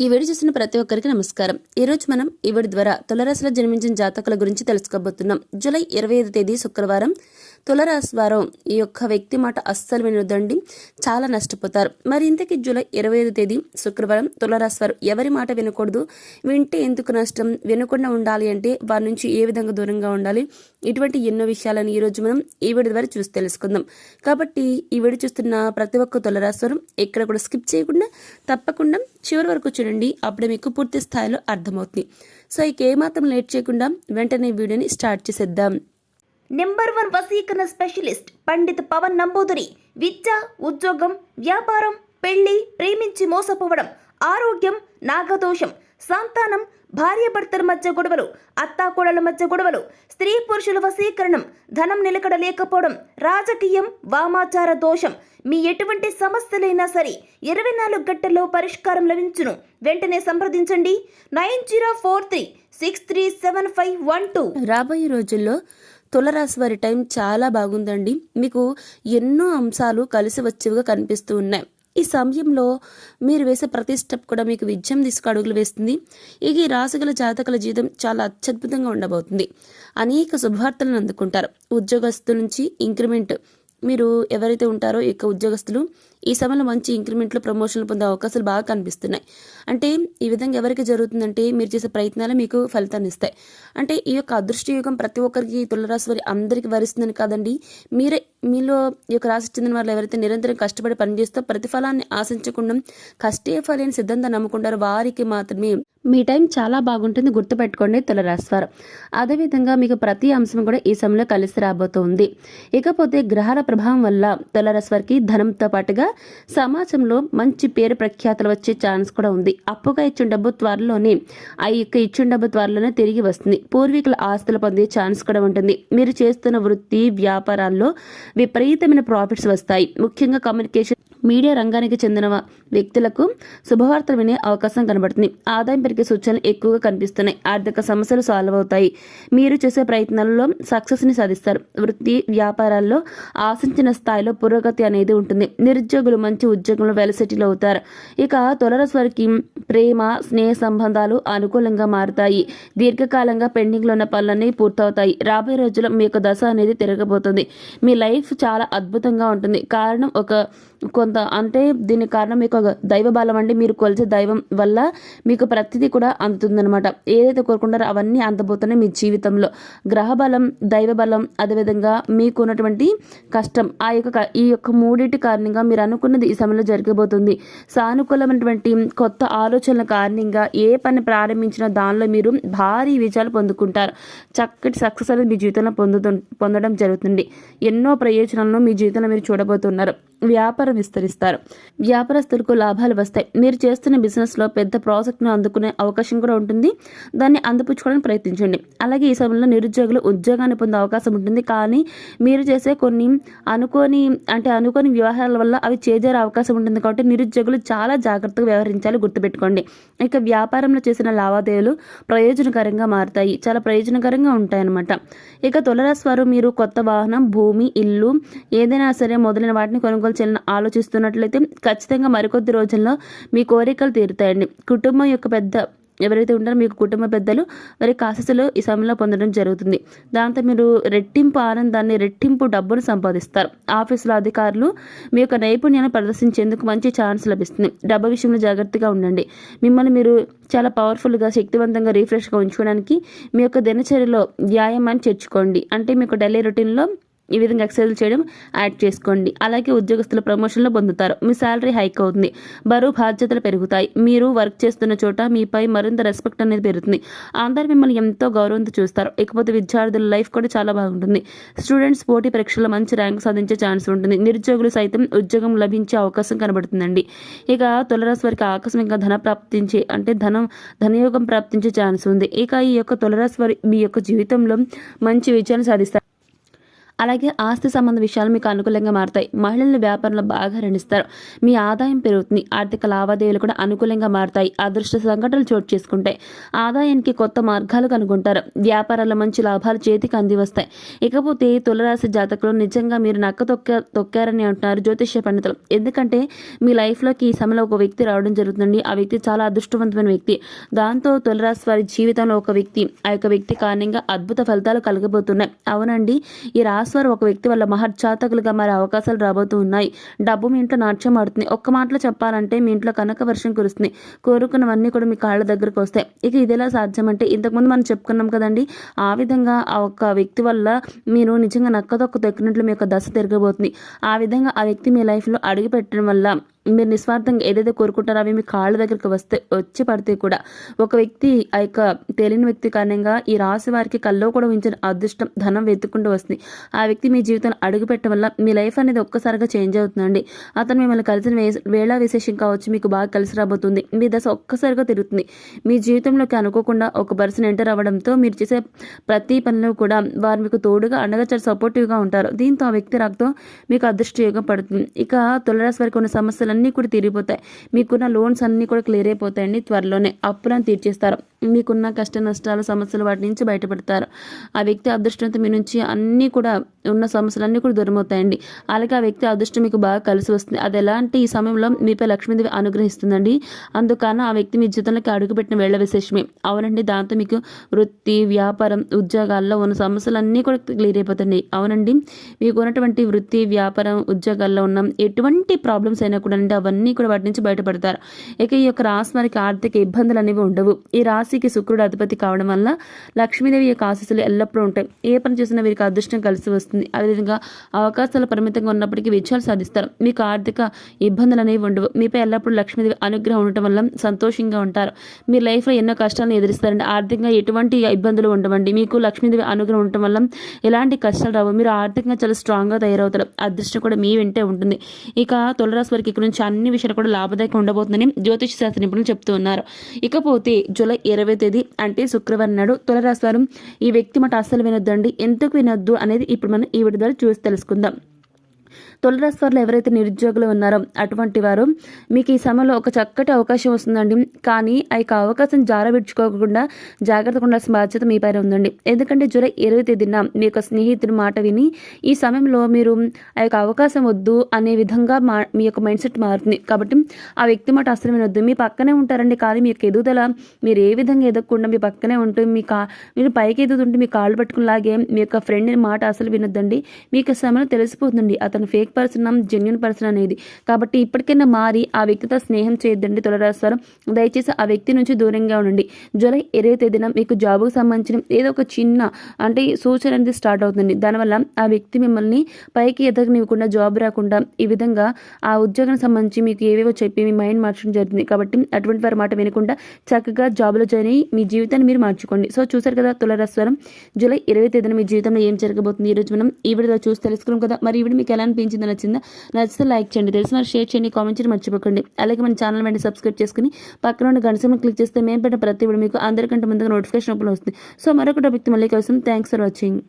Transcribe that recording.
ఈ వీడియో చూసిన ప్రతి ఒక్కరికి నమస్కారం. ఈ రోజు మనం ఈ వీడియో ద్వారా తులరాశిలో జన్మించిన జాతకుల గురించి తెలుసుకోబోతున్నాం. జూలై ఇరవై ఐదు తేదీ శుక్రవారం. తులరాశి వారం ఈ యొక్క వ్యక్తి మాట అస్సలు వినొద్దండి. చాలా నష్టపోతారు. మరి ఇంతకీ జూలై ఇరవై ఐదు తేదీ శుక్రవారం తులరాశి వారు ఎవరి మాట వినకూడదు? వింటే ఎందుకు నష్టం? వినకుండా ఉండాలి అంటే వారి నుంచి ఏ విధంగా దూరంగా ఉండాలి? ఇటువంటి ఎన్నో విషయాలను ఈరోజు మనం ఈ వీడియో ద్వారా చూసి తెలుసుకుందాం. కాబట్టి ఈ వీడియో చూస్తున్న ప్రతి ఒక్క తొలరాశ్వరం ఎక్కడ కూడా స్కిప్ చేయకుండా తప్పకుండా చివరి వరకు చూడండి. అప్పుడే మీకు పూర్తి స్థాయిలో అర్థమవుతుంది. సో ఇక ఏమాత్రం లేట్ చేయకుండా వెంటనే వీడియోని స్టార్ట్ చేసేద్దాం. నెంబర్ వన్ వసీకరణ స్పెషలిస్ట్ పండిత్ పవన్ నంబూదిరి. విద్య ఉద్యోగం వ్యాపారం పెళ్ళి ప్రేమించి మోసపోవడం ఆరోగ్యం నాగదోషం సంతానం భార్యాభర్తల మధ్య గొడవలు అత్తాకోడల మధ్య గొడవలు స్త్రీ పురుషుల వశీకరణం ధనం నిలకడ లేకపోవడం రాజకీయం వామాచార దోషం. మీ ఎటువంటి సమస్యలైనా సరే ఇరవై నాలుగు గంటల్లో పరిష్కారం లభించును. వెంటనే సంప్రదించండి. Nine zero four three six three seven five one two. రాబోయే రోజుల్లో తులరాశి వారి టైం చాలా బాగుందండి. మీకు ఎన్నో అంశాలు కలిసి వచ్చేవిగా కనిపిస్తూ ఉన్నాయి. ఈ సమయంలో మీరు వేసే ప్రతి స్టెప్ కూడా మీకు విజయం తీసుకు అడుగులు వేస్తుంది. ఇక ఈ రాశిగల జాతకుల జీవితం చాలా అత్యద్భుతంగా ఉండబోతుంది. అనేక శుభవార్తలను అందుకుంటారు. ఉద్యోగస్తుల నుంచి ఇంక్రిమెంట్ మీరు ఎవరైతే ఉంటారో ఈ యొక్క ఉద్యోగస్తులు ఈ సమయంలో మంచి ఇంక్రిమెంట్లు ప్రమోషన్లు పొందే అవకాశాలు బాగా కనిపిస్తున్నాయి. అంటే ఈ విధంగా ఎవరికి జరుగుతుందంటే మీరు చేసే ప్రయత్నాలు మీకు ఫలితాన్ని ఇస్తాయి. అంటే ఈ యొక్క అదృష్ట యుగం ప్రతి ఒక్కరికి తులరాశి వారి అందరికీ వరిస్తుందని కాదండి. మీరే మీలో ఈ యొక్క రాశి చెందిన వాళ్ళు ఎవరైతే నిరంతరం కష్టపడి పనిచేస్తూ ప్రతిఫలాన్ని ఆశించకుండా కష్టే ఫలేని సిద్ధాంతం నమ్ముకుంటారో వారికి మాత్రమే మీ టైం చాలా బాగుంటుంది గుర్తుపెట్టుకోండి తులరాశివారు. అదేవిధంగా మీకు ప్రతి అంశం కూడా ఈ సమయంలో కలిసి రాబోతోంది. ఇకపోతే గ్రహాల ప్రభావం వల్ల తులరాశివారికి ధనంతో పాటుగా సమాజంలో మంచి పేరు ప్రఖ్యాతలు వచ్చే ఛాన్స్ కూడా ఉంది. అప్పుగా ఇచ్చిన డబ్బు త్వరలోనే ఆ యొక్క ఇచ్చిన డబ్బు త్వరలోనే తిరిగి వస్తుంది. పూర్వీకుల ఆస్తులు పొందే ఛాన్స్ కూడా ఉంటుంది. మీరు చేస్తున్న వృత్తి వ్యాపారాల్లో విపరీతమైన ప్రాఫిట్స్ వస్తాయి. ముఖ్యంగా కమ్యూనికేషన్ మీడియా రంగానికి చెందిన వ్యక్తులకు శుభవార్తలు వినే అవకాశం కనబడుతుంది. ఆదాయం పెరిగే సూచనలు ఎక్కువగా కనిపిస్తున్నాయి. ఆర్థిక సమస్యలు సాల్వ్ అవుతాయి. మీరు చేసే ప్రయత్నాలలో సక్సెస్ని సాధిస్తారు. వృత్తి వ్యాపారాల్లో ఆశించిన స్థాయిలో పురోగతి అనేది ఉంటుంది. నిరుద్యోగులు మంచి ఉద్యోగంలో వెలసెటిల్ అవుతారు. ఇక తొలరస్ వారికి ప్రేమ స్నేహ సంబంధాలు అనుకూలంగా మారుతాయి. దీర్ఘకాలంగా పెండింగ్లో ఉన్న పనులన్నీ పూర్తవుతాయి. రాబోయే రోజుల్లో మీ యొక్క దశ అనేది తిరగబోతుంది. మీ లైఫ్ చాలా అద్భుతంగా ఉంటుంది. కారణం ఒక కొంత అంటే దీనికి కారణం మీకు దైవ బలం అండి. మీరు కొలిచే దైవం వల్ల మీకు ప్రతిదీ కూడా అందుతుందనమాట ఏదైతే కోరుకుంటారో అవన్నీ అందబోతున్నాయి మీ జీవితంలో. గ్రహ బలం దైవ బలం అదేవిధంగా మీకు ఉన్నటువంటి కష్టం. ఆ యొక్క ఈ యొక్క మూడింటి కారణంగా మీరు అనుకున్నది ఈ సమయంలో జరగబోతుంది. సానుకూలమైనటువంటి కొత్త ఆలోచనల కారణంగా ఏ పని ప్రారంభించినా దానిలో మీరు భారీ విజయాలు పొందుకుంటారు. చక్కటి సక్సెస్ అనేది మీ జీవితంలో పొందుతు పొందడం జరుగుతుంది. ఎన్నో ప్రయోజనాలను మీ జీవితంలో మీరు చూడబోతున్నారు. వ్యాపారం విస్తరిస్తారు. వ్యాపారస్తులకు లాభాలు వస్తాయి. మీరు చేస్తున్న బిజినెస్లో పెద్ద ప్రాజెక్ట్ను అందుకునే అవకాశం కూడా ఉంటుంది. దాన్ని అందిపుచ్చుకోవడానికి ప్రయత్నించండి. అలాగే ఈ సమయంలో నిరుద్యోగులు ఉద్యోగాన్ని పొందే అవకాశం ఉంటుంది. కానీ మీరు చేసే కొన్ని అనుకోని అంటే అనుకోని వ్యవహారాల వల్ల అవి చేజారే అవకాశం ఉంటుంది కాబట్టి నిరుద్యోగులు చాలా జాగ్రత్తగా వ్యవహరించాలి. గుర్తుపెట్టుకోండి. ఇక వ్యాపారంలో చేసిన లావాదేవీలు ప్రయోజనకరంగా మారుతాయి. చాలా ప్రయోజనకరంగా ఉంటాయన్నమాట. ఇక తులరాశి వారు మీరు కొత్త వాహనం భూమి ఇల్లు ఏదైనా సరే మొదలైన వాటిని కొనుగోలు చేయాలని ఆలోచిస్తున్నట్లయితే ఖచ్చితంగా మరికొద్ది రోజుల్లో మీ కోరికలు తీరుతాయండి. కుటుంబం యొక్క పెద్ద ఎవరైతే ఉంటారో మీకు కుటుంబ పెద్దలు వారి ఆశస్సులు ఈ సమయంలో పొందడం జరుగుతుంది. దాంతో మీరు రెట్టింపు ఆనందాన్ని రెట్టింపు డబ్బును సంపాదిస్తారు. ఆఫీసులో అధికారులు మీ యొక్క నైపుణ్యాన్ని ప్రదర్శించేందుకు మంచి ఛాన్స్ లభిస్తుంది. డబ్బు విషయంలో జాగ్రత్తగా ఉండండి. మిమ్మల్ని మీరు చాలా పవర్ఫుల్గా శక్తివంతంగా రీఫ్రెష్గా ఉంచుకోవడానికి మీ యొక్క దినచర్యలో వ్యాయామాన్ని చేర్చుకోండి. అంటే మీకు డైలీ రొటీన్లో ఈ విధంగా ఎక్సర్సైజ్ చేయడం యాడ్ చేసుకోండి. అలాగే ఉద్యోగస్తుల ప్రమోషన్లు పొందుతారు. మీ శాలరీ హైక్ అవుతుంది. బరువు బాధ్యతలు పెరుగుతాయి. మీరు వర్క్ చేస్తున్న చోట మీపై మరింత రెస్పెక్ట్ అనేది పెరుగుతుంది. అందరు మిమ్మల్ని ఎంతో గౌరవంతో చూస్తారు. ఇకపోతే విద్యార్థుల లైఫ్ కూడా చాలా బాగుంటుంది. స్టూడెంట్స్ పోటీ పరీక్షల్లో మంచి ర్యాంక్ సాధించే ఛాన్స్ ఉంటుంది. నిరుద్యోగులు సైతం ఉద్యోగం లభించే అవకాశం కనబడుతుందండి. ఇక తులరాశి వారికి ఆకస్మికంగా ధన ప్రాప్తించే అంటే ధనం ధనయోగం ప్రాప్తించే ఛాన్స్ ఉంది. ఇక ఈ యొక్క తులరాశి వారి మీ యొక్క జీవితంలో మంచి విజయాన్ని సాధిస్తారు. అలాగే ఆస్తి సంబంధ విషయాలు మీకు అనుకూలంగా మారుతాయి. మహిళలు వ్యాపారంలో బాగా రణిస్తారు మీ ఆదాయం పెరుగుతుంది. ఆర్థిక లావాదేవీలు కూడా అనుకూలంగా మారుతాయి. అదృష్ట సంఘటనలు చోటు చేసుకుంటాయి. ఆదాయానికి కొత్త మార్గాలు కనుగొంటారు. వ్యాపారాల్లో మంచి లాభాలు చేతికి అంది వస్తాయి ఇకపోతే తులరాశి జాతకులు నిజంగా మీరు నక్క తొక్క తొక్కారని అంటున్నారు జ్యోతిష్య పండితులు. ఎందుకంటే మీ లైఫ్లోకి ఈ సమయంలో ఒక వ్యక్తి రావడం జరుగుతుందండి. ఆ వ్యక్తి చాలా అదృష్టవంతమైన వ్యక్తి. దాంతో తులరాశి వారి జీవితంలో ఒక వ్యక్తి ఆ యొక్క వ్యక్తి కారణంగా అద్భుత ఫలితాలు కలగబోతున్నాయి. అవునండి. ఈ రాశి వారు ఒక వ్యక్తి వల్ల మహర్జాతకులుగా మారే అవకాశాలు రాబోతూ ఉన్నాయి. డబ్బు మీ ఇంట్లో నాట్యం ఆడుతుంది. ఒక్క మాటలో చెప్పాలంటే మీ ఇంట్లో కనక వర్షం కురుస్తుంది. కోరుకున్నవన్నీ కూడా మీ కాళ్ళ దగ్గరకు వస్తాయి. ఇక ఇది ఎలా సాధ్యం అంటే ఇంతకుముందు మనం చెప్పుకున్నాం కదండి ఆ విధంగా ఆ ఒక్క వ్యక్తి వల్ల మీరు నిజంగా నక్కదొక్క తొక్కినట్లు మీ యొక్క దశ తిరగబోతుంది. ఆ విధంగా ఆ వ్యక్తి మీ లైఫ్లో అడుగు పెట్టడం వల్ల మీరు నిస్వార్థంగా ఏదైతే కోరుకుంటారో అవి మీ కాళ్ళ దగ్గరికి వస్తే వచ్చి పడితే కూడా ఒక వ్యక్తి ఆ యొక్క తెలియని వ్యక్తి కారణంగా ఈ రాశి వారికి కల్లో కూడా ఉంచిన అదృష్టం ధనం వెతుక్కుంటూ వస్తుంది. ఆ వ్యక్తి మీ జీవితంలో అడుగుపెట్టడం వల్ల మీ లైఫ్ అనేది ఒక్కసారిగా చేంజ్ అవుతుందండి. అతను మిమ్మల్ని కలిసిన వేళ విశేషం కావచ్చు మీకు బాగా కలిసి రాబోతుంది. మీ దశ ఒక్కసారిగా తిరుగుతుంది. మీ జీవితంలోకి అనుకోకుండా ఒక పర్సన్ ఎంటర్ అవ్వడంతో మీరు చేసే ప్రతి పనిలో కూడా వారు మీకు తోడుగా అండగా చాలా సపోర్టివ్గా ఉంటారు. దీంతో ఆ వ్యక్తి రాకతో మీకు అదృష్ట యోగం పడుతుంది. ఇక తులరాశి వారికి ఉన్న సమస్యలన్నీ కూడా తీరిపోతాయి. మీకున్న లోన్స్ అన్నీ కూడా క్లియర్ అయిపోతాయండి. త్వరలోనే అప్పులను తీర్చేస్తారు. మీకున్న కష్ట నష్టాలు సమస్యలు వాటి నుంచి బయటపడతారు. ఆ వ్యక్తి అదృష్టంతో మీ నుంచి అన్నీ కూడా ఉన్న సమస్యలన్నీ కూడా దూరమవుతాయండి. అలాగే ఆ వ్యక్తి అదృష్టం మీకు బాగా కలిసి వస్తుంది. అది ఎలాంటి ఈ సమయంలో మీపై లక్ష్మీదేవి అనుగ్రహిస్తుందండి? అందుకని ఆ వ్యక్తి మీ జీవితంలోకి అడుగుపెట్టిన వేళ్ళ విశేషమే. అవునండి దాంతో మీకు వృత్తి వ్యాపారం ఉద్యోగాల్లో ఉన్న సమస్యలన్నీ కూడా క్లియర్ అయిపోతుంది అవునండి మీకు ఉన్నటువంటి వృత్తి వ్యాపారం ఉద్యోగాల్లో ఉన్న ఎటువంటి ప్రాబ్లమ్స్ అయినా కూడా అండి అవన్నీ కూడా వాటి నుంచి బయటపడతారు. ఇక ఈ యొక్క రాశి వారికి ఆర్థిక ఇబ్బందులు అనేవి ఉండవు. ఈ రాశికి శుక్రుడు అధిపతి కావడం వల్ల లక్ష్మీదేవి యొక్క ఆశీస్సులు ఎల్లప్పుడూ ఉంటాయి. ఏ పని చేసినా వీరికి అదృష్టం కలిసి వస్తుంది. అదేవిధంగా అవకాశాలు పరిమితంగా ఉన్నప్పటికీ విజయాలు సాధిస్తారు. మీకు ఆర్థిక ఇబ్బందులు అనేవి ఉండవు. మీపై ఎల్లప్పుడూ లక్ష్మీదేవి అనుగ్రహం ఉండటం వల్ల సంతోషంగా ఉంటారు. మీ లైఫ్లో ఎన్నో కష్టాలను ఎదురిస్తారండి. ఆర్థికంగా ఎటువంటి ఇబ్బందులు ఉండవండి. మీకు లక్ష్మీదేవి అనుగ్రహం ఉండటం వల్ల ఎలాంటి కష్టాలు రావు. మీరు ఆర్థికంగా చాలా స్ట్రాంగ్గా తయారవుతారు. అదృష్టం కూడా మీ వెంటే ఉంటుంది. ఇక తులరాశి వారికి ఇక్కడ నుంచి అన్ని విషయాలు కూడా లాభదాయకం ఉండబోతుందని జ్యోతిష శాస్త్ర నిపుణులు చెప్తూ ఉన్నారు ఇకపోతే జూలై ఇరవై ఇరవై తేదీ అంటే శుక్రవారం నాడు తులరాశివారం ఈ వ్యక్తి మాట అస్సలు వినొద్దండి. ఎందుకు వినొద్దు అనేది ఇప్పుడు మనం ఈ వీడియో ద్వారా చూసి తెలుసుకుందాం. తులరాశి వారిలో ఎవరైతే నిరుద్యోగులు ఉన్నారో అటువంటి వారు మీకు ఈ సమయంలో ఒక చక్కటి అవకాశం వస్తుందండి. కానీ ఆ యొక్క అవకాశం జారవిడ్చుకోకుండా జాగ్రత్తగా ఉండాల్సిన బాధ్యత మీ పైన ఉందండి. ఎందుకంటే జూలై ఇరవై తేదీన మీ యొక్క స్నేహితుడి మాట విని ఈ సమయంలో మీరు ఆ యొక్క అవకాశం వద్దు అనే విధంగా మా మీ యొక్క మైండ్ సెట్ మారుతుంది. కాబట్టి ఆ వ్యక్తి మాట అసలు వినొద్దు. మీ పక్కనే ఉంటారండి. కానీ మీ యొక్క ఎదుగుదల మీరు ఏ విధంగా ఎదగకుండా మీ పక్కనే ఉంటూ మీ కా మీరు పైకి ఎదుగుతుంటే మీ కాళ్ళు పట్టుకుని లాగే మీ యొక్క ఫ్రెండ్ మాట అసలు వినొద్దండి. మీకు ఈ సమయంలో తెలిసిపోతుంది అతను ఫేక్ పర్సన్ జెన్యున్ పర్సన్ అనేది. కాబట్టి ఇప్పటికైనా మారి ఆ వ్యక్తితో స్నేహం చేయొద్దండి తులరాస్తారు దయచేసి ఆ వ్యక్తి నుంచి దూరంగా ఉండండి. జూలై ఇరవై తేదీన మీకు జాబుకు సంబంధించిన ఏదో ఒక చిన్న అంటే సూచన అనేది స్టార్ట్ అవుతుంది. దానివల్ల ఆ వ్యక్తి మిమ్మల్ని పైకి ఎదగనివ్వకుండా జాబ్ రాకుండా ఈ విధంగా ఆ ఉద్యోగానికి సంబంధించి మీకు ఏవేవో చెప్పి మీ మైండ్ మార్చడం జరుగుతుంది. కాబట్టి అటువంటి వారి మాట వినకుండా చక్కగా జాబ్లో జాయిన్ అయ్యి మీ జీవితాన్ని మీరు మార్చుకోండి. సో చూసారు కదా తులరాశ్వరం. జూలై ఇరవై తేదీన మీ జీవితంలో ఏం జరగబోతుంది? ఈ రోజు మనం ఈ వీడియో చూసి తెలుసుకున్నాం కదా. మరి ఈవిడ మీకు ఎలా అనిపించింది? నచ్చిందా నచ్చితే లైక్ చేయండి. తెలిసిన షేర్ చేయండి కామెంట్ చేయండి మర్చిపోకండి. అలాగే మన ఛానల్ వెంటనే సబ్స్క్రైబ్ చేసుకుని పక్కన ఉన్న గంట క్లిక్ చేస్తే మేము పెట్టిన ప్రతి వీడియో మీకు అందరికంటే ముందుగా నోటిఫికేషన్ ఓపెన్ వస్తుంది. సో మరొక టాపిక్ మళ్ళీ కోసం థ్యాంక్స్ ఫర్ వాచింగ్.